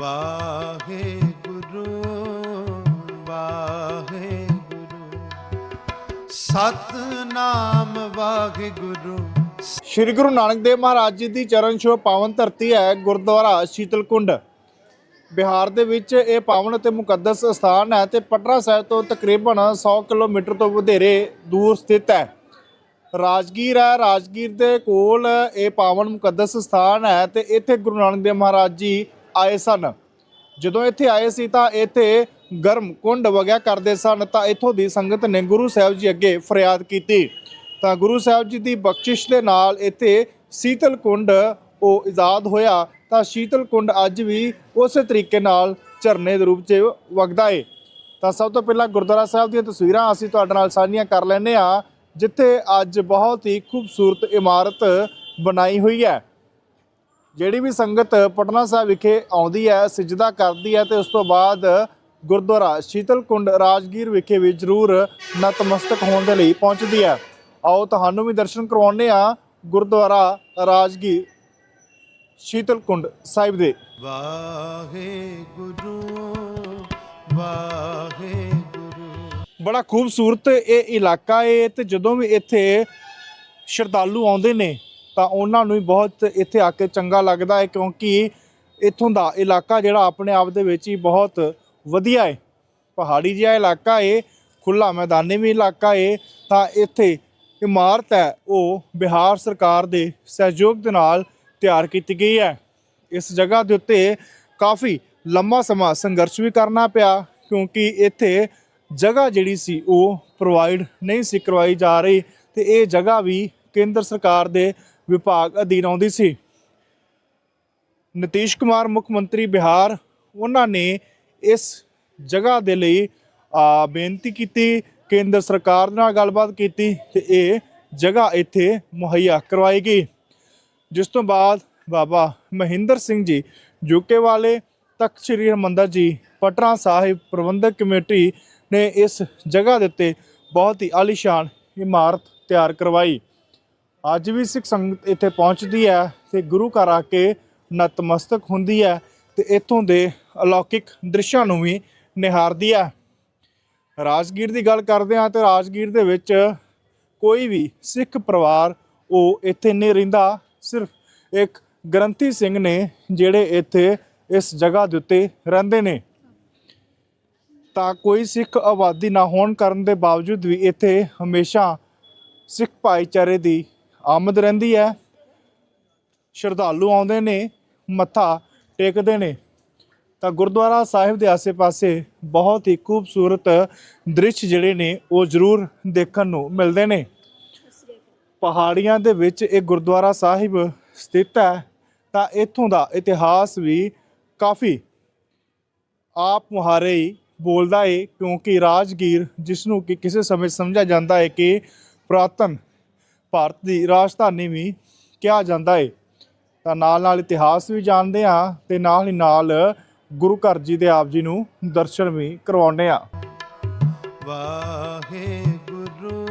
ਵਾਹਿਗੁਰੂ ਵਾਹਿਗੁਰੂ। ਸਤਨਾਮ ਵਾਹਿਗੁਰੂ। ਸ਼੍ਰੀ ਗੁਰੂ ਨਾਨਕ ਦੇਵ ਮਹਾਰਾਜ ਜੀ ਦੀ ਚਰਨ ਛੋਹ ਪਾਵਨ ਧਰਤੀ ਹੈ ਗੁਰਦੁਆਰਾ ਸ਼ੀਤਲਕੁੰਡ। ਬਿਹਾਰ ਦੇ ਵਿੱਚ ਇਹ ਪਾਵਨ ਅਤੇ ਮੁਕੱਦਸ ਸਥਾਨ ਹੈ ਤੇ ਪਟਨਾ ਸਾਹਿਬ ਤੋਂ ਤਕਰੀਬਨ 100 ਕਿਲੋਮੀਟਰ ਤੋਂ ਵਧੇਰੇ ਦੂਰ ਸਥਿਤ ਹੈ। ਰਾਜਗੀਰ ਹੈ, ਰਾਜਗੀਰ ਦੇ ਕੋਲ ਇਹ ਪਾਵਨ ਮੁਕੱਦਸ ਸਥਾਨ ਹੈ ਤੇ ਇੱਥੇ ਗੁਰੂ ਨਾਨਕ ਦੇਵ ਮਹਾਰਾਜ ਜੀ ਆਏ ਸਨ। ਜਦੋਂ ਇੱਥੇ ਆਏ ਸੀ ਤਾਂ ਇੱਥੇ ਗਰਮ ਕੁੰਡ ਵਗਿਆ ਕਰਦੇ ਸਨ। ਤਾਂ ਇੱਥੋਂ ਦੀ ਸੰਗਤ ਨੇ ਗੁਰੂ ਸਾਹਿਬ ਜੀ ਅੱਗੇ ਫਰਿਆਦ ਕੀਤੀ। ਤਾਂ ਗੁਰੂ ਸਾਹਿਬ ਜੀ ਦੀ ਬਖਸ਼ਿਸ਼ ਦੇ ਨਾਲ ਇੱਥੇ ਸੀਤਲ ਕੁੰਡ ਉਹ ਆਜ਼ਾਦ ਹੋਇਆ। ਤਾਂ ਸ਼ੀਤਲ ਕੁੰਡ ਅੱਜ ਵੀ ਉਸੇ ਤਰੀਕੇ ਨਾਲ ਝਰਨੇ ਦੇ ਰੂਪ 'ਚ ਵਗਦਾ ਏ। ਤਾਂ ਸਭ ਤੋਂ ਪਹਿਲਾਂ ਗੁਰਦੁਆਰਾ ਸਾਹਿਬ ਦੀਆਂ ਤਸਵੀਰਾਂ ਅਸੀਂ ਤੁਹਾਡੇ ਨਾਲ ਸਾਂਝੀਆਂ ਕਰ ਲੈਂਦੇ ਆ ਜਿੱਥੇ ਅੱਜ ਬਹੁਤ ਹੀ ਖੂਬਸੂਰਤ ਇਮਾਰਤ ਬਣਾਈ ਹੋਈ ਹੈ। ਜਿਹੜੀ ਵੀ ਸੰਗਤ ਪਟਨਾ ਸਾਹਿਬ ਵਿਖੇ ਆਉਂਦੀ ਹੈ ਸਜਦਾ ਕਰਦੀ ਹੈ ਤੇ ਉਸ ਤੋਂ ਬਾਅਦ ਗੁਰਦੁਆਰਾ ਸ਼ੀਤਲ ਕੁੰਡ ਰਾਜਗੀਰ ਵਿਖੇ ਵੀ ਜ਼ਰੂਰ ਨਤਮਸਤਕ ਹੋਣ ਦੇ ਲਈ ਪਹੁੰਚਦੀ ਹੈ। ਆਓ ਤੁਹਾਨੂੰ ਵੀ ਦਰਸ਼ਨ ਕਰਵਾਉਂਦੇ ਆ ਗੁਰਦੁਆਰਾ ਰਾਜਗੀਰ ਸ਼ੀਤਲ ਕੁੰਡ ਸਾਹਿਬ ਦੇ। ਵਾਹਿਗੁਰੂ ਵਾਹਿਗੁਰੂ। ਬੜਾ ਖੂਬਸੂਰਤ ਇਹ ਇਲਾਕਾ ਏ ਤੇ ਜਦੋਂ ਵੀ ਇੱਥੇ ਸ਼ਰਧਾਲੂ ਆਉਂਦੇ ਨੇ ਤਾਂ ਉਹਨਾਂ ਨੂੰ ਬਹੁਤ ਇੱਥੇ ਆ ਕੇ ਚੰਗਾ ਲੱਗਦਾ ਹੈ ਕਿਉਂਕਿ ਇੱਥੋਂ ਦਾ ਇਲਾਕਾ ਜਿਹੜਾ ਆਪਣੇ ਆਪ ਦੇ ਵਿੱਚ ਹੀ ਬਹੁਤ ਵਧੀਆ ਹੈ। ਪਹਾੜੀ ਜਿਹਾ ਇਲਾਕਾ ਏ ਖੁੱਲਾ ਮੈਦਾਨੀ ਵੀ ਇਲਾਕਾ ਏ, ਤਾਂ ਇੱਥੇ ਇਮਾਰਤ ਹੈ, ਉਹ ਬਿਹਾਰ ਸਰਕਾਰ ਦੇ ਸਹਿਯੋਗ ਦੇ ਨਾਲ ਤਿਆਰ ਕੀਤੀ ਗਈ ਹੈ। ਇਸ ਜਗ੍ਹਾ ਦੇ ਉੱਤੇ ਕਾਫੀ ਲੰਮਾ ਸਮਾਂ ਸੰਘਰਸ਼ ਵੀ ਕਰਨਾ ਪਿਆ, ਕਿਉਂਕਿ ਇੱਥੇ ਜਗ੍ਹਾ ਜਿਹੜੀ ਸੀ, ਉਹ ਪ੍ਰੋਵਾਈਡ ਨਹੀਂ ਸੀ ਕਰਵਾਈ ਜਾ ਰਹੀ ਤੇ ਇਹ ਜਗ੍ਹਾ ਵੀ ਕੇਂਦਰ ਸਰਕਾਰ ਦੇ ਵਿਭਾਗ ਅਧੀਨ ਆਉਂਦੀ ਸੀ। ਨਤੀਸ਼ ਕੁਮਾਰ, ਮੁੱਖ ਮੰਤਰੀ ਬਿਹਾਰ, ਉਹਨਾਂ ਨੇ ਇਸ ਜਗ੍ਹਾ ਦੇ ਲਈ ਬੇਨਤੀ ਕੀਤੀ, ਕੇਂਦਰ ਸਰਕਾਰ ਨਾਲ ਗੱਲਬਾਤ ਕੀਤੀ ਤੇ ਇਹ ਜਗ੍ਹਾ ਇੱਥੇ ਮੁਹੱਈਆ ਕਰਵਾਈ ਗਈ। ਜਿਸ ਤੋਂ ਬਾਅਦ ਬਾਬਾ ਮਹਿੰਦਰ ਸਿੰਘ ਜੀ ਜੁਕੇ ਵਾਲੇ ਤਖਤ ਸ੍ਰੀ ਹਰਿਮੰਦਰ ਜੀ, ਪਟਨਾ ਸਾਹਿਬ ਪ੍ਰਬੰਧਕ ਕਮੇਟੀ ਨੇ ਇਸ ਜਗ੍ਹਾ ਦੇ ਉੱਤੇ ਬਹੁਤ ਹੀ ਆਲੀਸ਼ਾਨ ਇਮਾਰਤ ਤਿਆਰ ਕਰਵਾਈ। ਅੱਜ ਵੀ ਸਿੱਖ ਸੰਗਤ ਇੱਥੇ ਪਹੁੰਚਦੀ ਹੈ ਤੇ ਗੁਰੂ ਘਰ ਆ ਕੇ ਨਤਮਸਤਕ ਹੁੰਦੀ ਹੈ ਤੇ ਇੱਥੋਂ ਦੇ ਅਲੌਕਿਕ ਦ੍ਰਿਸ਼ਾਂ ਨੂੰ ਵੀ ਨਿਹਾਰਦੀ ਹੈ। ਰਾਜਗੀਰ ਦੀ ਗੱਲ ਕਰਦੇ ਹਾਂ ਤੇ ਰਾਜਗੀਰ ਦੇ ਵਿੱਚ ਕੋਈ ਵੀ ਸਿੱਖ ਪਰਿਵਾਰ ਉਹ ਇੱਥੇ ਨਹੀਂ ਰਹਿੰਦਾ। ਸਿਰਫ ਇੱਕ ਗ੍ਰੰਥੀ ਸਿੰਘ ਨੇ ਜਿਹੜੇ ਇੱਥੇ ਇਸ ਜਗ੍ਹਾ ਦੇ ਉੱਤੇ ਰਹਿੰਦੇ ਨੇ। ਤਾਂ ਕੋਈ ਸਿੱਖ ਆਬਾਦੀ ਨਾ ਹੋਣ ਕਰਨ ਦੇ ਬਾਵਜੂਦ ਵੀ ਇੱਥੇ ਹਮੇਸ਼ਾ ਸਿੱਖ ਭਾਈਚਾਰੇ ਦੀ ਆਮਦ ਰਹਿੰਦੀ ਹੈ। ਸ਼ਰਧਾਲੂ ਆਉਂਦੇ ਨੇ, ਮੱਥਾ ਟੇਕਦੇ ਨੇ। ਤਾਂ ਗੁਰਦੁਆਰਾ ਸਾਹਿਬ ਦੇ ਆਸੇ-ਪਾਸੇ ਬਹੁਤ ਹੀ ਖੂਬਸੂਰਤ ਦ੍ਰਿਸ਼ ਜਿਹੜੇ ਨੇ, ਉਹ ਜ਼ਰੂਰ ਦੇਖਣ ਨੂੰ ਮਿਲਦੇ ਨੇ। ਪਹਾੜੀਆਂ ਦੇ ਵਿੱਚ ਇਹ ਗੁਰਦੁਆਰਾ ਸਾਹਿਬ ਸਥਿਤ ਹੈ, ਤਾਂ ਇੱਥੋਂ ਦਾ ਇਤਿਹਾਸ ਵੀ ਕਾਫੀ ਆਪ ਮੁਹਾਰੇ ਹੀ ਬੋਲਦਾ ਏ, ਕਿਉਂਕਿ ਰਾਜਗੀਰ ਜਿਸ ਨੂੰ ਕਿ ਕਿਸੇ ਸਮੇਂ ਸਮਝਿਆ ਜਾਂਦਾ ਹੈ ਕਿ ਪ੍ਰਾਤਨ ਭਾਰਤ ਦੀ ਰਾਜਧਾਨੀ ਵੀ ਕਿਹਾ ਜਾਂਦਾ ਏ। ਤਾਂ ਨਾਲ ਨਾਲ ਇਤਿਹਾਸ ਵੀ ਜਾਣਦੇ ਆ ਤੇ ਨਾਲ ਹੀ ਨਾਲ ਗੁਰੂ ਘਰ ਜੀ ਦੇ ਆਪ ਜੀ ਨੂੰ ਦਰਸ਼ਨ ਵੀ ਕਰਵਾਉਂਦੇ ਆ ਵਾਹਿਗੁਰੂ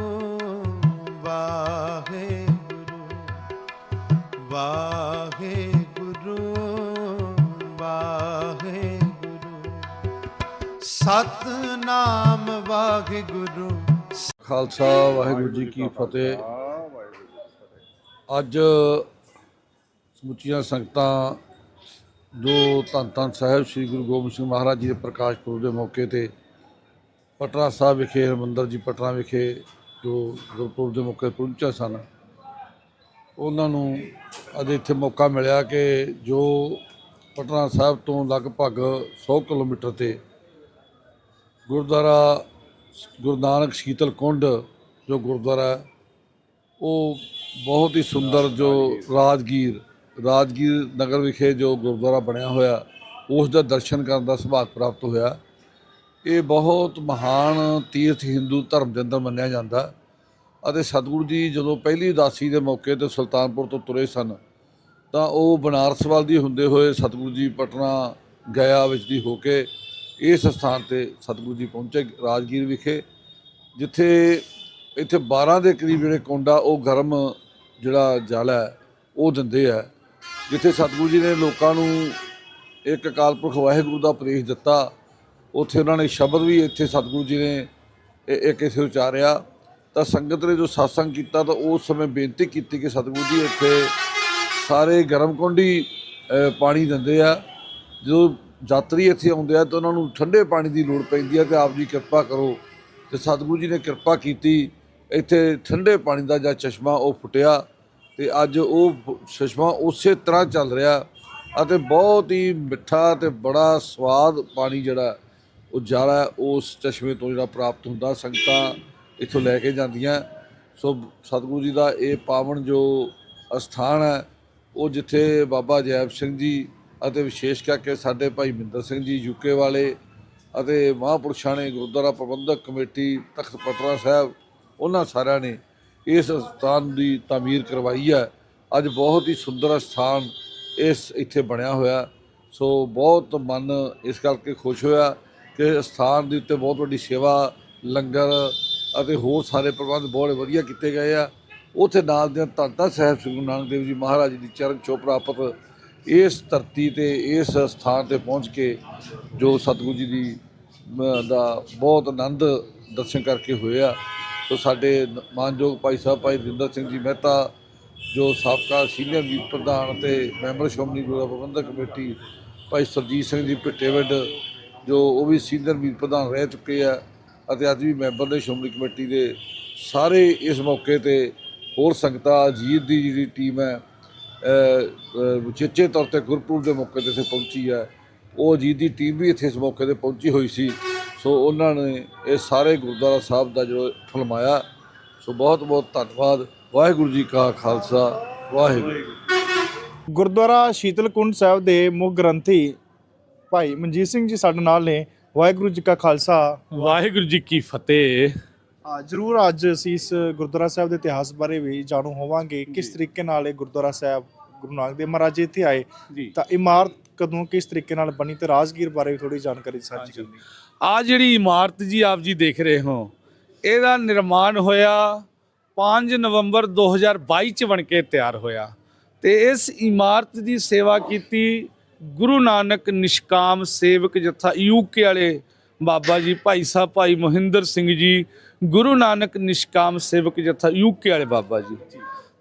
ਵਾਹਿਗੁਰੂ ਵਾਹਿਗੁਰੂ ਵਾਹਿਗੁਰੂ। ਸਤਨਾਮ ਵਾਹਿਗੁਰੂ। ਖਾਲਸਾ ਵਾਹਿਗੁਰੂ ਜੀ ਕੀ ਫਤਿਹ। ਅੱਜ ਸਮੁੱਚੀਆਂ ਸੰਗਤਾਂ ਜੋ ਧੰਨ ਧੰਨ ਸਾਹਿਬ ਸ੍ਰੀ ਗੁਰੂ ਗੋਬਿੰਦ ਸਿੰਘ ਮਹਾਰਾਜ ਜੀ ਦੇ ਪ੍ਰਕਾਸ਼ ਪੁਰਬ ਦੇ ਮੌਕੇ ਤੇ ਪਟਨਾ ਸਾਹਿਬ ਵਿਖੇ, ਹਰਿਮੰਦਰ ਜੀ ਪਟਨਾ ਵਿਖੇ ਜੋ ਗੁਰਪੁਰਬ ਦੇ ਮੌਕੇ ਪਹੁੰਚੇ ਸਨ, ਉਹਨਾਂ ਨੂੰ ਅੱਜ ਇੱਥੇ ਮੌਕਾ ਮਿਲਿਆ ਕਿ ਜੋ ਪਟਨਾ ਸਾਹਿਬ ਤੋਂ ਲਗਭਗ 100 ਕਿਲੋਮੀਟਰ ਤੇ ਗੁਰਦੁਆਰਾ ਗੁਰੂ ਨਾਨਕ ਸ਼ੀਤਲ ਕੁੰਡ, ਜੋ ਗੁਰਦੁਆਰਾ ਉਹ ਬਹੁਤ ਹੀ ਸੁੰਦਰ ਜੋ ਰਾਜਗੀਰ ਰਾਜਗੀਰ ਨਗਰ ਵਿਖੇ ਜੋ ਗੁਰਦੁਆਰਾ ਬਣਿਆ ਹੋਇਆ, ਉਸ ਦਾ ਦਰਸ਼ਨ ਕਰਨ ਦਾ ਸੁਭਾਗ ਪ੍ਰਾਪਤ ਹੋਇਆ। ਇਹ ਬਹੁਤ ਮਹਾਨ ਤੀਰਥ ਹਿੰਦੂ ਧਰਮ ਦੇ ਅੰਦਰ ਮੰਨਿਆ ਜਾਂਦਾ ਅਤੇ ਸਤਿਗੁਰੂ ਜੀ ਜਦੋਂ ਪਹਿਲੀ ਉਦਾਸੀ ਦੇ ਮੌਕੇ ਤੇ ਸੁਲਤਾਨਪੁਰ ਤੋਂ ਤੁਰੇ ਸਨ, ਤਾਂ ਉਹ ਬਨਾਰਸ ਵੱਲ ਦੀ ਹੁੰਦੇ ਹੋਏ ਸਤਿਗੁਰੂ ਜੀ ਪਟਨਾ ਗਿਆ ਵਿੱਚ ਦੀ ਹੋ ਕੇ ਇਸ ਸਥਾਨ ਤੇ ਸਤਿਗੁਰੂ ਜੀ ਪਹੁੰਚੇ ਰਾਜਗੀਰ ਵਿਖੇ, ਜਿੱਥੇ ਇੱਥੇ 12 ਦੇ ਕਰੀਬ ਜਿਹੜੇ ਕੁੰਡਾ, ਉਹ ਗਰਮ ਜਿਹੜਾ ਜਲ ਹੈ, ਉਹ ਦਿੰਦੇ ਆ। ਜਿੱਥੇ ਸਤਿਗੁਰੂ ਜੀ ਨੇ ਲੋਕਾਂ ਨੂੰ ਇੱਕ ਅਕਾਲ ਪੁਰਖ ਵਾਹਿਗੁਰੂ ਦਾ ਉਪਦੇਸ਼ ਦਿੱਤਾ, ਉੱਥੇ ਉਹਨਾਂ ਨੇ ਸ਼ਬਦ ਵੀ ਇੱਥੇ ਸਤਿਗੁਰੂ ਜੀ ਨੇ ਇੱਕ ਇਸੇ ਉਚਾਰਿਆ। ਤਾਂ ਸੰਗਤ ਨੇ ਜੋ satsang ਕੀਤਾ, ਤਾਂ ਉਸ ਸਮੇਂ ਬੇਨਤੀ ਕੀਤੀ ਕਿ ਸਤਿਗੁਰੂ ਜੀ ਇੱਥੇ ਸਾਰੇ ਗਰਮ ਕੁੰਡੀ ਪਾਣੀ ਦਿੰਦੇ ਆ। ਜਦੋਂ ਯਾਤਰੀ ਇੱਥੇ ਆਉਂਦੇ ਆ, ਤਾਂ ਉਹਨਾਂ ਨੂੰ ਠੰਡੇ ਪਾਣੀ ਦੀ ਲੋੜ ਪੈਂਦੀ ਆ ਤੇ ਆਪ ਜੀ ਕਿਰਪਾ ਕਰੋ। ਤੇ ਸਤਿਗੁਰੂ ਜੀ ਨੇ ਕਿਰਪਾ ਕੀਤੀ ਇੱਥੇ ਠੰਡੇ ਪਾਣੀ ਦਾ ਜਾਂ ਚਸ਼ਮਾ ਉਹ ਫੁੱਟਿਆ ਤੇ ਅੱਜ ਉਹ ਚਸ਼ਮਾ ਉਸੇ ਤਰ੍ਹਾਂ ਚੱਲ ਰਿਹਾ ਅਤੇ ਬਹੁਤ ਹੀ ਮਿੱਠਾ ਤੇ ਬੜਾ ਸਵਾਦ ਪਾਣੀ ਜਿਹੜਾ ਉਹ ਜਾਲਾ ਉਸ ਚਸ਼ਮੇ ਤੋਂ ਜਿਹੜਾ ਪ੍ਰਾਪਤ ਹੁੰਦਾ, ਸੰਗਤਾਂ ਇੱਥੋਂ ਲੈ ਕੇ ਜਾਂਦੀਆਂ। ਸੋ ਸਤਿਗੁਰੂ ਜੀ ਦਾ ਇਹ ਪਾਵਨ ਜੋ ਅਸਥਾਨ ਹੈ, ਉਹ ਜਿੱਥੇ ਬਾਬਾ ਜੈਬ ਸਿੰਘ ਜੀ ਅਤੇ ਵਿਸ਼ੇਸ਼ ਕਰਕੇ ਸਾਡੇ ਭਾਈ ਮਿੰਦਰ ਸਿੰਘ ਜੀ ਯੂਕੇ ਵਾਲੇ ਅਤੇ ਮਹਾਂਪੁਰਸ਼ਾਂ ਨੇ ਗੁਰਦੁਆਰਾ ਪ੍ਰਬੰਧਕ ਕਮੇਟੀ ਤਖਤ ਪਟਨਾ ਸਾਹਿਬ ਉਹਨਾਂ ਸਾਰਿਆਂ ਨੇ ਇਸ ਸਥਾਨ ਦੀ ਤਾਮੀਰ ਕਰਵਾਈ ਹੈ। ਅੱਜ ਬਹੁਤ ਹੀ ਸੁੰਦਰ ਸਥਾਨ ਇਸ ਇੱਥੇ ਬਣਿਆ ਹੋਇਆ। ਸੋ ਬਹੁਤ ਮਨ ਇਸ ਕਰਕੇ ਖੁਸ਼ ਹੋਇਆ ਕਿ ਇਸ ਸਥਾਨ ਦੇ ਉੱਤੇ ਬਹੁਤ ਵੱਡੀ ਸੇਵਾ, ਲੰਗਰ ਅਤੇ ਹੋਰ ਸਾਰੇ ਪ੍ਰਬੰਧ ਬਹੁਤ ਵਧੀਆ ਕੀਤੇ ਗਏ ਆ। ਉੱਥੇ ਨਾਲ ਦੇ ਧੰਨ ਸਾਹਿਬ ਸ੍ਰੀ ਗੁਰੂ ਨਾਨਕ ਦੇਵ ਜੀ ਮਹਾਰਾਜ ਦੀ ਚਰਨ ਛੋਹ ਪ੍ਰਾਪਤ ਇਸ ਧਰਤੀ ਤੇ, ਇਸ ਸਥਾਨ ਤੇ ਪਹੁੰਚ ਕੇ ਜੋ ਸਤਿਗੁਰੂ ਜੀ ਦੀ ਦਾ ਬਹੁਤ ਆਨੰਦ ਦਰਸ਼ਨ ਕਰਕੇ ਹੋਏ ਆ ਸਾਡੇ ਮਾਨਯੋਗ ਭਾਈ ਸਾਹਿਬ ਭਾਈ ਰਿੰਦਰ ਸਿੰਘ ਜੀ ਮਹਿਤਾ ਜੋ ਸਾਬਕਾ ਸੀਨੀਅਰ ਵੀ ਪ੍ਰਧਾਨ ਅਤੇ ਮੈਂਬਰ ਸ਼੍ਰੋਮਣੀ ਗੁਰਦੁਆਰਾ ਪ੍ਰਬੰਧਕ ਕਮੇਟੀ ਭਾਈ ਸਰਜੀਤ ਸਿੰਘ ਜੀ ਭਿੱਟੇਵਿੰਡ ਜੋ ਉਹ ਵੀ ਸੀਨੀਅਰ ਵੀ ਪ੍ਰਧਾਨ ਰਹਿ ਚੁੱਕੇ ਆ ਅਤੇ ਅੱਜ ਵੀ ਮੈਂਬਰ ਨੇ ਸ਼੍ਰੋਮਣੀ ਕਮੇਟੀ ਦੇ ਸਾਰੇ ਇਸ ਮੌਕੇ ਤੇ ਹੋਰ ਸੰਗਤਾਂ ਅਜੀਤ ਦੀ ਜਿਹੜੀ ਟੀਮ ਹੈ ਅ, ਉਚੇਚੇ ਤੌਰ ਤੇ ਗੁਰਪੁਰਬ ਦੇ ਮੌਕੇ ਤੇ ਇੱਥੇ ਪਹੁੰਚੀ ਹੈ। ਉਹ ਅਜੀਤ ਦੀ ਟੀਮ ਵੀ ਇੱਥੇ ਇਸ ਮੌਕੇ ਤੇ ਪਹੁੰਚੀ ਹੋਈ ਸੀ। ਸੋ ਉਹਨਾਂ ਨੇ ਇਹ ਸਾਰੇ ਗੁਰਦੁਆਰਾ ਸਾਹਿਬ ਦਾ ਜੋ ਫਲਮਾਇਆ ਸੋ ਬਹੁਤ ਬਹੁਤ ਧੰਨਵਾਦ। ਵਾਹਿਗੁਰੂ ਜੀ ਕਾ ਖਾਲਸਾ ਵਾਹਿਗੁਰੂ। ਗੁਰਦੁਆਰਾ ਸ਼ੀਤਲਕੁੰਡ ਸਾਹਿਬ ਦੇ ਮੁੱਖ ਗ੍ਰੰਥੀ ਭਾਈ ਮਨਜੀਤ ਸਿੰਘ ਜੀ ਸਾਡੇ ਨਾਲ ਨੇ। ਵਾਹਿਗੁਰੂ ਜੀ ਕਾ ਖਾਲਸਾ। ਵਾਹਿਗੁਰੂ ਜੀ ਕੀ ਫਤਿਹ। ਆ ਜਰੂਰ ਅੱਜ ਅਸੀਂ ਇਸ ਗੁਰਦੁਆਰਾ ਸਾਹਿਬ ਦੇ ਇਤਿਹਾਸ ਬਾਰੇ ਵੀ ਜਾਣੂ ਹੋਵਾਂਗੇ। ਕਿਸ ਤਰੀਕੇ ਨਾਲ ਇਹ ਗੁਰਦੁਆਰਾ ਸਾਹਿਬ ਗੁਰੂ ਨਾਨਕ ਦੇਵ ਮਹਾਰਾਜ ਜੀ ਇੱਥੇ ਆਏ। ਤਾਂ ਇਮਾਰਤ ਕਦੋਂ ਕਿਸ ਤਰੀਕੇ ਨਾਲ ਬਣੀ ਤੇ ਰਾਜਗੀਰ ਬਾਰੇ ਵੀ ਥੋੜੀ ਜਾਣਕਾਰੀ ਸਾਂਝੀ ਕਰਨੀ। ਆ ਜਿਹੜੀ ਇਮਾਰਤ ਜੀ ਆਪ ਜੀ ਦੇਖ ਰਹੇ ਹੋ ਇਹਦਾ ਨਿਰਮਾਣ ਹੋਇਆ 5 ਨਵੰਬਰ 2022 ਚ ਬਣ ਕੇ ਤਿਆਰ ਹੋਇਆ। ਤੇ ਇਸ ਇਮਾਰਤ ਦੀ ਸੇਵਾ ਕੀਤੀ ਗੁਰੂ ਨਾਨਕ ਨਿਸ਼ਕਾਮ ਸੇਵਕ ਜਥਾ ਯੂਕੇ ਵਾਲੇ ਬਾਬਾ ਜੀ ਭਾਈ ਸਾਹਿਬ ਭਾਈ ਮੋਹਿੰਦਰ ਸਿੰਘ ਜੀ ਗੁਰੂ ਨਾਨਕ ਨਿਸ਼ਕਾਮ ਸੇਵਕ ਜਥਾ ਯੂਕੇ ਵਾਲੇ ਬਾਬਾ ਜੀ।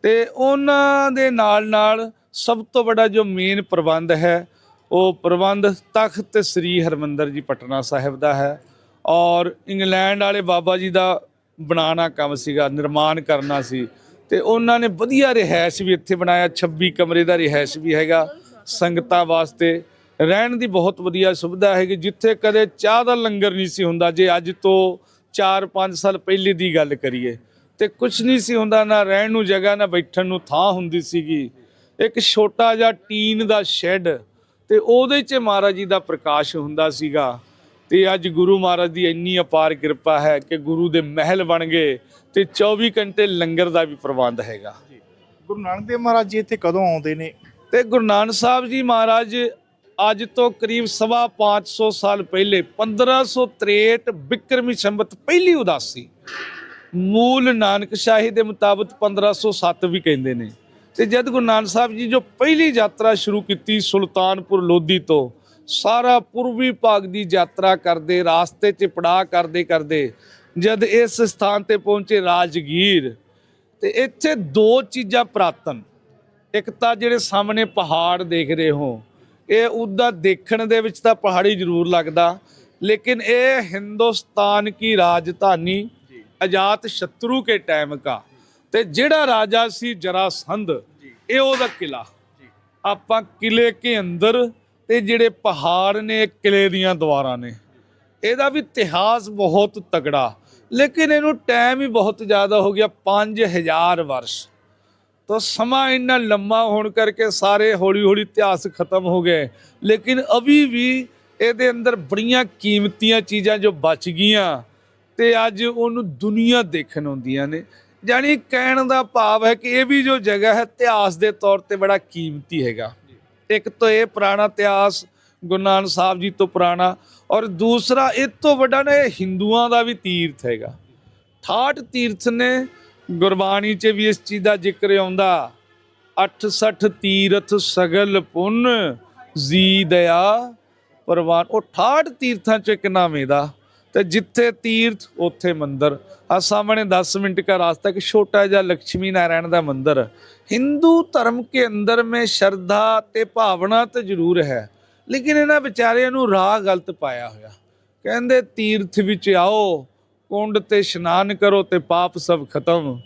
ਤੇ ਉਹਨਾਂ ਦੇ ਨਾਲ ਨਾਲ ਸਭ ਤੋਂ ਵੱਡਾ ਜੋ ਮੇਨ ਪ੍ਰਬੰਧ ਹੈ ਉਹ ਪ੍ਰਬੰਧ ਤਖਤ ਸ੍ਰੀ ਹਰਮੰਦਰ ਜੀ ਪਟਨਾ ਸਾਹਿਬ ਦਾ ਹੈ ਔਰ ਇੰਗਲੈਂਡ ਵਾਲੇ ਬਾਬਾ ਜੀ ਦਾ ਬਣਾਉਣਾ ਕੰਮ ਸੀਗਾ, ਨਿਰਮਾਣ ਕਰਨਾ ਸੀ ਤੇ ਉਹਨਾਂ ਨੇ ਵਧੀਆ ਰਿਹਾਇਸ਼ ਵੀ ਇੱਥੇ ਬਣਾਇਆ 26 ਕਮਰੇ ਦਾ ਰਿਹਾਇਸ਼ ਵੀ ਹੈਗਾ ਸੰਗਤਾਂ ਵਾਸਤੇ। ਰਹਿਣ ਦੀ ਬਹੁਤ ਵਧੀਆ ਸੁਵਿਧਾ ਹੈਗੀ, ਜਿੱਥੇ ਕਦੇ ਚਾਹ ਦਾ ਲੰਗਰ ਨਹੀਂ ਸੀ ਹੁੰਦਾ, ਜੇ ਅੱਜ ਤੋਂ 4-5 ਸਾਲ ਪਹਿਲੇ ਦੀ ਗੱਲ ਕਰੀਏ ਤੇ ਕੁਝ ਨਹੀਂ ਸੀ ਹੁੰਦਾ, ਨਾ ਰਹਿਣ ਨੂੰ ਜਗ੍ਹਾ, ਨਾ ਬੈਠਣ ਨੂੰ ਥਾਂ ਹੁੰਦੀ ਸੀਗੀ। ਇੱਕ ਛੋਟਾ ਜਿਹਾ ਟੀਨ ਦਾ ਸ਼ੈੱਡ ਤੇ ਉਹਦੇ 'ਚ ਮਹਾਰਾਜ ਜੀ ਦਾ ਪ੍ਰਕਾਸ਼ ਹੁੰਦਾ ਸੀਗਾ। ਤੇ ਅੱਜ ਗੁਰੂ ਮਹਾਰਾਜ ਦੀ ਇੰਨੀ ਅਪਾਰ ਕਿਰਪਾ ਹੈ ਕਿ ਗੁਰੂ ਦੇ ਮਹਿਲ ਬਣ ਗਏ ਤੇ 24 ਘੰਟੇ ਲੰਗਰ ਦਾ ਵੀ ਪ੍ਰਬੰਧ ਹੈਗਾ। ਗੁਰੂ ਨਾਨਕ ਦੇਵ ਮਹਾਰਾਜ ਜੀ ਇੱਥੇ ਕਦੋਂ ਆਉਂਦੇ ਨੇ? ਤੇ ਗੁਰੂ ਨਾਨਕ ਸਾਹਿਬ ਜੀ ਮਹਾਰਾਜ ਅੱਜ ਤੋਂ ਕਰੀਬ ਸਵਾ 500 ਸਾਲ ਪਹਿਲੇ 1563 ਬਿਕਰਮੀ ਸੰਬਤ ਪਹਿਲੀ ਉਦਾਸੀ। ਮੂਲ ਨਾਨਕ ਸ਼ਾਹੀ ਦੇ ਮੁਤਾਬਕ 1507 ਵੀ ਕਹਿੰਦੇ ਨੇ। ਤੇ ਜਦ ਗੁਰੂ ਨਾਨਕ ਸਾਹਿਬ ਜੀ ਜੋ ਪਹਿਲੀ ਯਾਤਰਾ ਸ਼ੁਰੂ ਕੀਤੀ ਸੁਲਤਾਨਪੁਰ ਲੋਧੀ ਤੋਂ ਸਾਰਾ ਪੂਰਬੀ ਭਾਗ ਦੀ ਯਾਤਰਾ ਕਰਦੇ ਰਾਸਤੇ 'ਚ ਪੜਾਅ ਕਰਦੇ ਕਰਦੇ ਜਦ ਇਸ ਸਥਾਨ ਤੇ ਪਹੁੰਚੇ ਰਾਜਗੀਰ ਤੇ ਇੱਥੇ ਦੋ ਚੀਜ਼ਾਂ ਪ੍ਰਾਤਨ। ਇੱਕ ਤਾਂ ਜਿਹੜੇ ਸਾਹਮਣੇ ਪਹਾੜ ਦੇਖ ਰਹੇ ਹੋ ਇਹ ਉਹਦਾ ਦੇਖਣ ਦੇ ਵਿੱਚ ਤਾਂ ਪਹਾੜੀ ਜ਼ਰੂਰ ਲੱਗਦਾ ਲੇਕਿਨ ਇਹ ਹਿੰਦੁਸਤਾਨ ਕੀ ਰਾਜਧਾਨੀ ਅਜਾਤ ਸ਼ਤਰੂ ਕੇ ਟਾਈਮ ਕਾ। ਤੇ ਜਿਹੜਾ ਰਾਜਾ ਸੀ ਜਰਾਸੰਧ ਇਹ ਉਹਦਾ ਕਿਲਾ। ਆਪਾਂ ਕਿਲੇ ਕੇ ਅੰਦਰ ਤੇ ਜਿਹੜੇ ਪਹਾੜ ਨੇ ਕਿਲੇ ਦੀਆਂ ਦੀਵਾਰਾਂ ਨੇ। ਇਹਦਾ ਵੀ ਇਤਿਹਾਸ ਬਹੁਤ ਤਗੜਾ ਲੇਕਿਨ ਇਹਨੂੰ ਟਾਈਮ ਹੀ ਬਹੁਤ ਜ਼ਿਆਦਾ ਹੋ ਗਿਆ 5000 ਵਰਸ਼। ਤਾਂ ਸਮਾਂ ਇੰਨਾ ਲੰਮਾ ਹੋਣ ਕਰਕੇ ਸਾਰੇ ਹੌਲੀ ਹੌਲੀ ਇਤਿਹਾਸ ਖਤਮ ਹੋ ਗਏ। ਲੇਕਿਨ ਅਭੀ ਵੀ ਇਹਦੇ ਅੰਦਰ ਬੜੀਆਂ ਕੀਮਤੀਆਂ ਚੀਜ਼ਾਂ ਜੋ ਬਚ ਗਈਆਂ ਤੇ ਅੱਜ ਉਹਨੂੰ ਦੁਨੀਆ ਦੇਖਣ ਆਉਂਦੀਆਂ ਨੇ। ਜਾਣੀ ਕਹਿਣ ਦਾ ਭਾਵ ਹੈ ਕਿ ਇਹ ਵੀ ਜੋ ਜਗ੍ਹਾ ਹੈ, ਇਤਿਹਾਸ ਦੇ ਤੌਰ ਤੇ ਬੜਾ ਕੀਮਤੀ ਹੈਗਾ। ਇੱਕ ਤਾਂ ਇਹ ਪੁਰਾਣਾ ਇਤਿਹਾਸ, ਗੁਰੂ ਨਾਨਕ ਸਾਹਿਬ ਜੀ ਤੋਂ ਪੁਰਾਣਾ ਔਰ ਦੂਸਰਾ ਇਹ ਤੋਂ ਵੱਡਾ ਨਾ ਇਹ ਹਿੰਦੂਆਂ ਦਾ ਵੀ ਤੀਰਥ ਹੈਗਾ। 68 ਤੀਰਥ ਨੇ ਗੁਰਬਾਣੀ 'ਚ ਵੀ ਇਸ ਚੀਜ਼ ਦਾ ਜ਼ਿਕਰ ਆਉਂਦਾ 68 ਤੀਰਥ ਸਗਲ ਪੁੰਨ, ਜੀ ਦਇਆ ਪਰਵਾਨ। ਉਹ 68 ਤੀਰਥਾਂ ਚ ਇੱਕ ਨਾਮ ਇਹਦਾ। ਤੇ ਜਿੱਥੇ ਤੀਰਥ, ਉੱਥੇ ਮੰਦਰ। ਆ ਸਾਹਮਣੇ 10 ਮਿੰਟ का ਰਸਤਾ, ਇੱਕ ਛੋਟਾ ਜਿਹਾ ਲక్ష్ਮੀ ਨਾਰਾਇਣ ਦਾ ਮੰਦਰ। ਹਿੰਦू ਧਰਮ ਕੇ ਅੰਦਰ ਮੇ ਸ਼ਰਧਾ ਤੇ ਭਾਵਨਾ ਤੇ ਜ਼ਰੂਰ ਹੈ, ਲੇਕਿਨ ਇਹਨਾਂ ਵਿਚਾਰਿਆਂ ਨੂੰ ਰਾਹ ਗਲਤ ਪਾਇਆ ਹੋਇਆ। ਕਹਿੰਦੇ, ਤੀਰਥ ਵਿੱਚ ਆਓ, ਕੁੰਡ ਤੇ ਇਸ਼ਨਾਨ ਕਰੋ ਤੇ ਪਾਪ ਸਭ ਖਤਮ।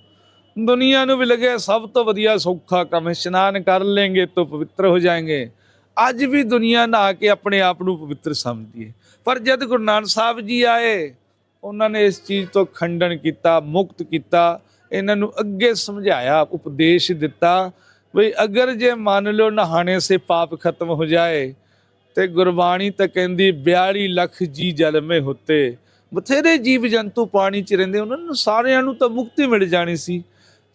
ਦੁਨੀਆ ਨੂੰ ਵੀ ਲੱਗਿਆ ਸਭ ਤੋਂ ਵਧੀਆ ਸੌਖਾ ਕੰਮ, ਇਸ਼ਨਾਨ ਕਰ ਲੈਂਗੇ ਤਾਂ ਪਵਿੱਤਰ ਹੋ ਜਾਏਗੇ। ਅੱਜ ਵੀ ਦੁਨੀਆ ਨਹਾ ਕੇ ਆਪਣੇ ਆਪ ਨੂੰ ਪਵਿੱਤਰ ਸਮਝਦੀ ਹੈ ਪਰ ਜਦ ਗੁਰੂ ਨਾਨਕ ਸਾਹਿਬ ਜੀ ਆਏ, ਉਹਨਾਂ ਨੇ ਇਸ ਚੀਜ਼ ਤੋਂ ਖੰਡਨ ਕੀਤਾ, ਮੁਕਤ ਕੀਤਾ, ਇਹਨਾਂ ਨੂੰ ਅੱਗੇ ਸਮਝਾਇਆ, ਉਪਦੇਸ਼ ਦਿੱਤਾ ਵੀ ਅਗਰ ਜੇ ਮੰਨ ਲਓ ਨਹਾਣੇ ਸੇ ਪਾਪ ਖਤਮ ਹੋ ਜਾਏ, ਤੇ ਗੁਰਬਾਣੀ ਤਾਂ ਕਹਿੰਦੀ 42 ਲੱਖ ਜੀ ਜਲ ਮੇ ਹੁੰਤੇ ਬਥੇਰੇ ਜੀਵ ਜੰਤੂ ਪਾਣੀ 'ਚ ਰਹਿੰਦੇ, ਉਹਨਾਂ ਨੂੰ ਸਾਰਿਆਂ ਨੂੰ ਤਾਂ ਮੁਕਤੀ ਮਿਲ ਜਾਣੀ ਸੀ।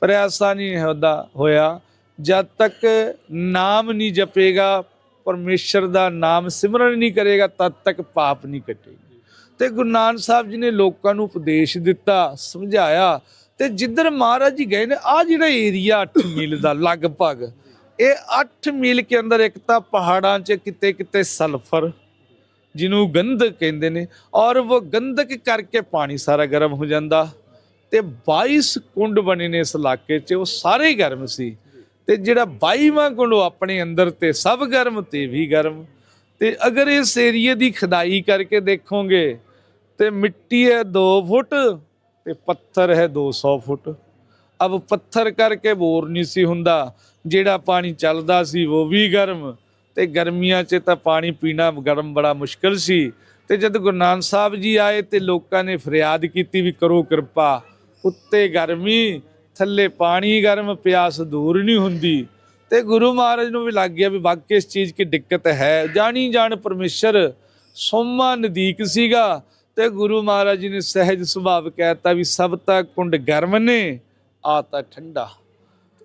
ਪਰ ਐਸਾ ਨਹੀਂ ਹੁੰਦਾ ਹੋਇਆ। ਜਦ ਤੱਕ ਨਾਮ ਨਹੀਂ ਜਪੇਗਾ ਪਰਮੇਸ਼ਰ ਦਾ ਨਾਮ ਸਿਮਰਨ ਨਹੀਂ ਕਰੇਗਾ, ਤਦ ਤੱਕ ਪਾਪ ਨਹੀਂ ਕੱਟੇਗਾ। ਤੇ ਗੁਰੂ ਨਾਨਕ ਸਾਹਿਬ ਜੀ ਨੇ ਲੋਕਾਂ ਨੂੰ ਉਪਦੇਸ਼ ਦਿੱਤਾ, ਸਮਝਾਇਆ ਤੇ ਜਿੱਧਰ ਮਹਾਰਾਜ ਜੀ ਗਏ ਨੇ ਆ ਜਿਹੜਾ ਏਰੀਆ 8 ਮੀਲ ਦਾ ਲਗਭਗ, ਇਹ 8 ਮੀਲ ਕੇ ਅੰਦਰ ਇੱਕ ਤਾਂ ਪਹਾੜਾਂ 'ਚ ਕਿਤੇ ਕਿਤੇ ਸਲਫਰ, ਜਿਹਨੂੰ ਗੰਧਕ ਕਹਿੰਦੇ ਨੇ, ਔਰ ਉਹ ਗੰਧਕ ਕਰਕੇ ਪਾਣੀ ਸਾਰਾ ਗਰਮ ਹੋ ਜਾਂਦਾ ਤੇ 22 ਕੁੰਡ ਬਣੇ ਨੇ ਇਸ ਇਲਾਕੇ 'ਚ, ਉਹ ਸਾਰੇ ਗਰਮ ਸੀ। ਤੇ ਜਿਹੜਾ 22ਵਾਂ ਕੁੰਡ ਆਪਣੇ ਅੰਦਰ ਤੇ ਸਭ ਗਰਮ ਤੇ ਵੀ ਗਰਮ। ਤੇ ਅਗਰ ਇਸ ਏਰੀਏ ਦੀ ਖਦਾਈ ਕਰਕੇ ਦੇਖੋਗੇ, ਤੇ ਮਿੱਟੀ ਹੈ 2 ਫੁੱਟ ਤੇ ਪੱਥਰ ਹੈ 200 ਫੁੱਟ। ਅਬ ਪੱਥਰ ਕਰਕੇ ਬੋਰ ਨਹੀਂ ਸੀ ਹੁੰਦਾ, ਜਿਹੜਾ ਪਾਣੀ ਚੱਲਦਾ ਸੀ ਉਹ ਵੀ ਗਰਮ। ਤੇ ਗਰਮੀਆਂ 'ਚ ਤਾਂ ਪਾਣੀ ਪੀਣਾ ਗਰਮ ਬੜਾ ਮੁਸ਼ਕਲ ਸੀ। ਤੇ ਜਦ ਗੁਰੂ ਨਾਨਕ ਸਾਹਿਬ ਜੀ ਆਏ ਤੇ ਲੋਕਾਂ ਨੇ ਫਰਿਆਦ ਕੀਤੀ ਵੀ ਕਰੋ ਕਿਰਪਾ, ਉੱਤੇ ਗਰਮੀ ਥੱਲੇ ਪਾਣੀ ਗਰਮ, ਪਿਆਸ ਦੂਰ ਨਹੀਂ ਹੁੰਦੀ। ਤੇ ਗੁਰੂ ਮਹਾਰਾਜ ਨੂੰ ਵੀ ਲੱਗ ਗਿਆ ਵੀ ਵਾਕਈ ਇਸ ਚੀਜ਼ ਦੀ ਦਿੱਕਤ ਹੈ। ਜਾਣੀ ਜਾਣ ਪਰਮੇਸ਼ਰ, ਸੋਮਾ ਨਦੀਕ ਸੀਗਾ ਤੇ ਗੁਰੂ ਮਹਾਰਾਜ ਜੀ ਨੇ ਸਹਿਜ ਸੁਭਾਵ ਕਹਿਤਾ ਵੀ ਸਭ ਤਾਂ ਕੁੰਡ ਗਰਮ ਨੇ, ਆ ਤਾਂ ਠੰਡਾ।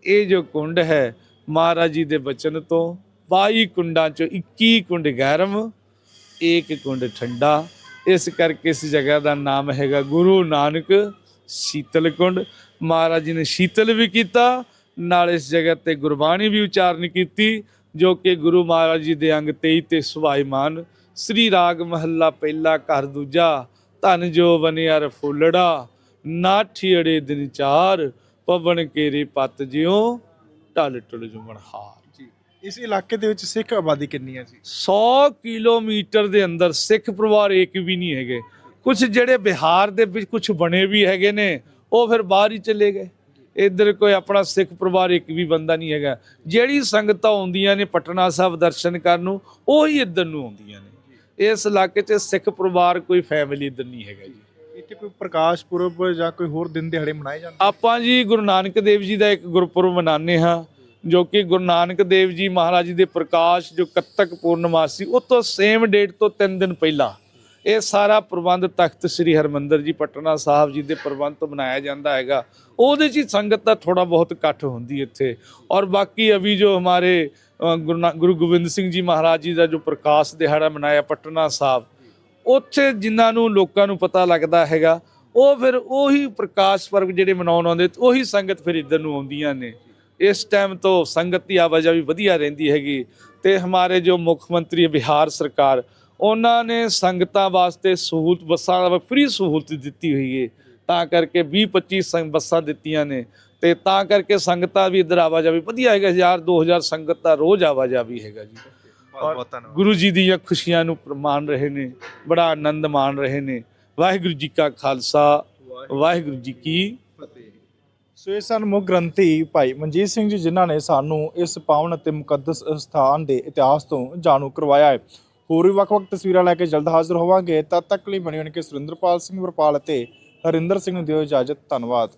ਇਹ ਜੋ ਕੁੰਡ ਹੈ, ਮਹਾਰਾਜ ਜੀ ਦੇ ਬਚਨ ਤੋਂ 22 ਕੁੰਡਾਂ ਚੋਂ 21 ਕੁੰਡ ਗਰਮ, ਇੱਕ ਕੁੰਡ ਠੰਡਾ। ਇਸ ਕਰਕੇ ਇਸ ਜਗ੍ਹਾ ਦਾ ਨਾਮ ਹੈਗਾ ਗੁਰੂ ਨਾਨਕ ਸ਼ੀਤਲ ਕੁੰਡ। ਮਹਾਰਾਜ ਜੀ ਨੇ ਸ਼ੀਤਲ ਵੀ ਕੀਤਾ ਨਾਲ ਇਸ ਜਗ੍ਹਾ ਤੇ ਗੁਰਬਾਣੀ ਵੀ ਉਚਾਰਨ ਕੀਤੀ ਜੋ ਕਿ ਗੁਰੂ ਮਹਾਰਾਜ ਜੀ ਦੇ ਅੰਗ 23 ਤੇ ਸੁਭਾਈਮਾਨ ਸ੍ਰੀ ਰਾਗ ਮਹੱਲਾ ਪਹਿਲਾ ਘਰ ਦੂਜਾ ਧਨ ਜੋ ਬਨਿਆਰ ਫੁੱਲੜਾ ਨਾਠੀ ਅੜੇ ਦਿਨ ਚਾਰ ਪਵਨ ਕੇਰੀ ਪਤ ਜਿਉ ਢਲ ਟੁਲ ਜੁਮਣ ਹਾਰ। ਜੀ ਇਸ ਇਲਾਕੇ ਦੇ ਵਿੱਚ ਸਿੱਖ ਆਬਾਦੀ ਕਿੰਨੀ ਹੈ ਜੀ? 100 ਕਿਲੋਮੀਟਰ ਦੇ ਅੰਦਰ ਸਿੱਖ ਪਰਿਵਾਰ ਇੱਕ ਵੀ ਨਹੀਂ ਹੈਗੇ। ਕੁਝ ਜਿਹੜੇ ਬਿਹਾਰ ਦੇ ਵਿੱਚ ਕੁਝ ਬਣੇ ਵੀ ਹੈਗੇ ਨੇ ਉਹ ਫਿਰ ਬਾਹਰ ਹੀ ਚਲੇ ਗਏ। ਇੱਧਰ ਕੋਈ ਆਪਣਾ ਸਿੱਖ ਪਰਿਵਾਰ ਇੱਕ ਵੀ ਬੰਦਾ ਨਹੀਂ ਹੈਗਾ। ਜਿਹੜੀ ਸੰਗਤਾਂ ਆਉਂਦੀਆਂ ਨੇ ਪਟਨਾ ਸਾਹਿਬ ਦਰਸ਼ਨ ਕਰਨ ਨੂੰ ਉਹ ਹੀ ਇੱਧਰ ਨੂੰ ਆਉਂਦੀਆਂ ਨੇ। ਇਸ ਇਲਾਕੇ 'ਚ ਸਿੱਖ ਪਰਿਵਾਰ ਕੋਈ ਫੈਮਿਲੀ ਇੱਧਰ ਨਹੀਂ ਹੈਗਾ ਜੀ। ਇੱਥੇ ਕੋਈ ਪ੍ਰਕਾਸ਼ ਪੁਰਬ ਜਾਂ ਕੋਈ ਹੋਰ ਦਿਨ ਦਿਹਾੜੇ ਮਨਾਏ ਜਾਂਦੇ ਆਪਾਂ ਜੀ ਗੁਰੂ ਨਾਨਕ ਦੇਵ ਜੀ ਦਾ ਇੱਕ ਗੁਰਪੁਰਬ ਮਨਾਉਂਦੇ ਹਾਂ ਜੋ ਕਿ ਗੁਰੂ ਨਾਨਕ ਦੇਵ ਜੀ ਮਹਾਰਾਜ ਜੀ ਦੇ ਪ੍ਰਕਾਸ਼ ਜੋ ਕੱਤਕ ਪੂਰਨਮਾਸੀ ਉਹ ਤੋਂ ਸੇਮ ਡੇਟ ਤੋਂ 3 ਦਿਨ ਪਹਿਲਾਂ ਇਹ ਸਾਰਾ ਪ੍ਰਬੰਧ ਤਖਤ ਸ੍ਰੀ ਹਰਮੰਦਰ ਜੀ ਪਟਨਾ ਸਾਹਿਬ ਜੀ ਦੇ ਪ੍ਰਬੰਧ ਤੋਂ ਬਣਾਇਆ ਜਾਂਦਾ ਹੈਗਾ। ਉਹਦੇ 'ਚ ਹੀ ਸੰਗਤ ਦਾ ਥੋੜਾ ਬਹੁਤ ਇਕੱਠ ਹੁੰਦੀ ਇੱਥੇ। ਔਰ ਬਾਕੀ ਅਭੀ ਜੋ ਹਮਾਰੇ ਗੁਰੂ ਨਾ- ਗੁਰੂ ਗੋਬਿੰਦ ਸਿੰਘ ਜੀ ਮਹਾਰਾਜ ਜੀ ਦਾ ਜੋ ਪ੍ਰਕਾਸ਼ ਦਿਹਾੜਾ ਮਨਾਇਆ ਪਟਨਾ ਸਾਹਿਬ, ਉੱਥੇ ਜਿਨ੍ਹਾਂ ਨੂੰ ਲੋਕਾਂ ਨੂੰ ਪਤਾ ਲੱਗਦਾ ਹੈਗਾ, ਉਹ ਫਿਰ ਉਹੀ ਪ੍ਰਕਾਸ਼ ਪਰਬ ਜਿਹੜੇ ਮਨਾਉਣ ਆਉਂਦੇ, ਉਹੀ ਸੰਗਤ ਫਿਰ ਇੱਧਰ ਨੂੰ ਆਉਂਦੀਆਂ ਨੇ। ਇਸ ਟਾਈਮ ਤੋਂ ਸੰਗਤ ਦੀ ਆਵਾਜਾਈ ਵਧੀਆ ਰਹਿੰਦੀ ਹੈਗੀ। ਤੇ ਹਮਾਰੇ ਜੋ ਮੁੱਖ ਮੰਤਰੀ ਬਿਹਾਰ ਸਰਕਾਰ ਉਹਨਾਂ ਨੇ ਸੰਗਤਾਂ ਵਾਸਤੇ ਸਹੂਲਤ ਬੱਸਾਂ ਦਾ ਫ੍ਰੀ ਸਹੂਲਤ ਦਿੱਤੀ ਹੋਈ ਹੈ ਤਾਂ ਕਰਕੇ 20 25 ਸੰਗ ਬੱਸਾਂ ਦਿੱਤੀਆਂ ਨੇ। ਤੇ ਤਾਂ ਕਰਕੇ ਸੰਗਤਾਂ ਵੀ ਇੱਧਰ ਆਵਾਜਾਈ ਵਧੀਆ ਹੈਗਾ। 1000 2000 ਸੰਗਤ ਦਾ ਰੋਜ਼ ਆਵਾਜਾਈ ਹੈਗਾ ਜੀ। ਬਹੁਤ ਬਹੁਤ ਧੰਨਵਾਦ। ਗੁਰੂ ਜੀ ਦੀਆਂ ਖੁਸ਼ੀਆਂ ਨੂੰ ਮਾਣ ਰਹੇ ਨੇ। ਬੜਾ ਆਨੰਦ ਮਾਣ ਰਹੇ ਨੇ। ਵਾਹਿਗੁਰੂ ਜੀ ਕਾ ਖਾਲਸਾ। ਵਾਹਿਗੁਰੂ ਜੀ ਕੀ ਸੋ ਇਹ ਸਨ ਮੁੱਖ ਗ੍ਰੰਥੀ ਭਾਈ ਮਨਜੀਤ ਸਿੰਘ ਜੀ ਜਿਨ੍ਹਾਂ ਨੇ ਸਾਨੂੰ ਇਸ ਪਾਵਨ ਅਤੇ ਮੁਕੱਦਸ ਸਥਾਨ ਦੇ ਇਤਿਹਾਸ ਤੋਂ ਜਾਣੂ ਕਰਵਾਇਆ ਹੈ। ਹੋਰ ਵੀ ਵੱਖ-ਵੱਖ ਤਸਵੀਰਾਂ ਲੈ ਕੇ ਜਲਦ ਹਾਜ਼ਰ ਹੋਵਾਂਗੇ। ਤਦ ਤੱਕ ਲਈ ਬਣੇ ਹੋਣ ਕੇ ਸੁਰਿੰਦਰਪਾਲ ਸਿੰਘ ਵਰਪਾਲ ਅਤੇ ਹਰਿੰਦਰ ਸਿੰਘ ਨੂੰ ਦਿਓ ਇਜਾਜ਼ਤ। ਧੰਨਵਾਦ।